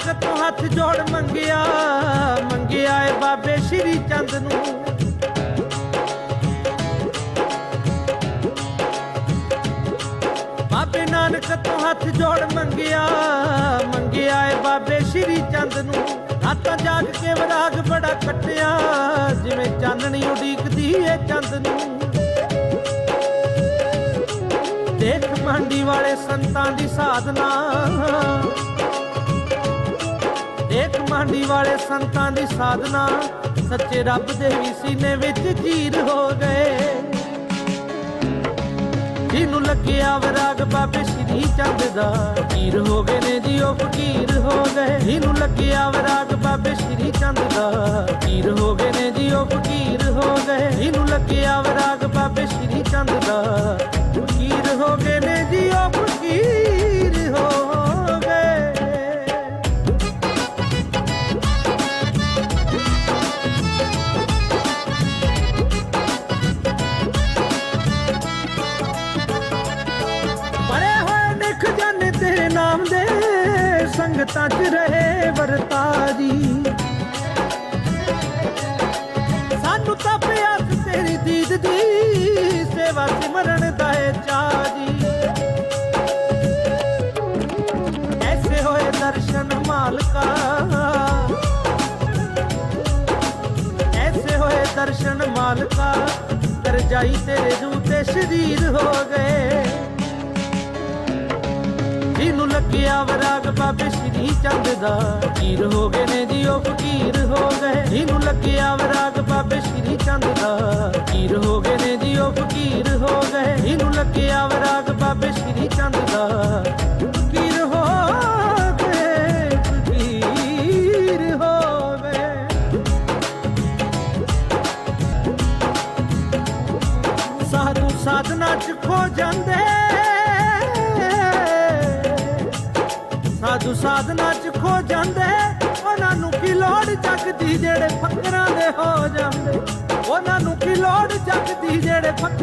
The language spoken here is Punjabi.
ਨਾਨਕ ਤੋਂ ਹੱਥ ਜੋੜ ਮੰਗਿਆ ਮੰਗਿਆ ਏ ਬਾਬੇ ਸ਼੍ਰੀ ਚੰਦ ਨੂੰ। ਬਾਬੇ ਨਾਨਕ ਤੋਂ ਹੱਥ ਜੋੜ ਮੰਗਿਆ ਮੰਗਿਆ ਏ ਬਾਬੇ ਸ਼੍ਰੀ ਚੰਦ ਨੂੰ। ਰਾਤਾਂ ਜਾਗ ਕੇ ਵਿਰਾਗ ਬੜਾ ਕੱਟਿਆ ਜਿਵੇਂ ਚਾਨਣੀ ਉਡੀਕਦੀ ਏ ਚੰਦ ਨੂੰ। ਦੇਖ ਮੰਡੀ ਵਾਲੇ ਸੰਤਾਂ ਦੀ ਸਾਧਨਾ ਦੇਖ ਵਾਲੇ ਸੰਤਾਂ ਦੀ ਸਾਧਨਾ। ਸੱਚੇ ਰੱਬ ਦੇ ਵੀ ਸੀਨੇ ਵਿੱਚ ਚੀਰ ਹੋ ਗਏ। ਜਿਹਨੂੰ ਲੱਗਿਆ ਵਿਰਾਗ ਬਾਬੇ ਸ਼੍ਰੀ ਚੰਦ ਦਾ। ਫਕੀਰ ਹੋ ਗਏ ਨੇ ਜੀ, ਉਹ ਫਕੀਰ ਹੋ ਗਏ। ਜਿਹਨੂੰ ਲੱਗਿਆ ਵਿਰਾਗ ਬਾਬੇ ਸ਼੍ਰੀ ਚੰਦ ਦਾ। ਫਕੀਰ ਹੋ ਗਏ ਨੇ ਜੀ, ਉਹ ਫਕੀਰ ਹੋ ਗਏ। ਜਿਹਨੂੰ ਲੱਗਿਆ ਵਿਰਾਗ ਸੰਗਤਾਂ 'ਚ ਰਹੇ ਵਰਤਾਰੀ। ਸਾਨੂੰ ਤਾਂ ਪਿਆਸ ਤੇਰੀ ਦੀਦ ਦੀ, ਸੇਵਾ ਸਿਮਰਨ ਦਾ ਏ ਚਾਅ ਐਸੇ ਹੋਏ ਦਰਸ਼ਨ ਮਾਲਕਾ, ਐਸੇ ਹੋਏ ਦਰਸ਼ਨ ਮਾਲਕਾ ਕਰ ਜਾਈ ਤੇਰੇ ਜੂਤੇ ਸ਼ਰੀਰ ਹੋ ਗਏ। ਜਿਹਨੂੰ ਲੱਗਿਆ ਵਿਰਾਗ ਬਾਬੇ ਸ਼੍ਰੀ ਚੰਦ ਦਾ। ਕੀਰ ਹੋ ਗਏ ਨੇ ਜੀ ਉਹ ਫਕੀਰ ਹੋ ਗਏ। ਜਿਹਨੂੰ ਲੱਗਿਆ ਵਰਾਗ ਬਾਬੇ ਸ਼੍ਰੀ ਚੰਦ ਦਾ। ਕੀਰ ਹੋ ਗਏ ਨੇ ਜੀ ਉਹ ਫਕੀਰ ਹੋ ਗਏ। ਜਿਹਨੂੰ ਲੱਗਿਆ ਵਰਾਗ ਬਾਬੇ ਸ਼੍ਰੀ ਚੰਦ ਦਾ। ਫਕੀਰ ਹੋ ਗਏ ਹੋ ਗਏ। ਸਾਧੂ ਸਾਧਨਾ ਚ ਖੋ ਜਾਂਦੇ ਸਾਧੂ ਸਾਧਨਾ ਚ ਖੋ ਜਾਂਦੇ। ਉਹਨਾਂ ਨੂੰ ਕੀ ਲੋੜ ਜੱਗ ਜਿਹੜੇ ਫਕਰਾਂ ਦੇ ਹੋ ਜਾਂਦੇ। ਉਹਨਾਂ ਨੂੰ ਕੀ ਲੋੜ ਜੱਗ ਜਿਹੜੇ ਫਕਰਾਂ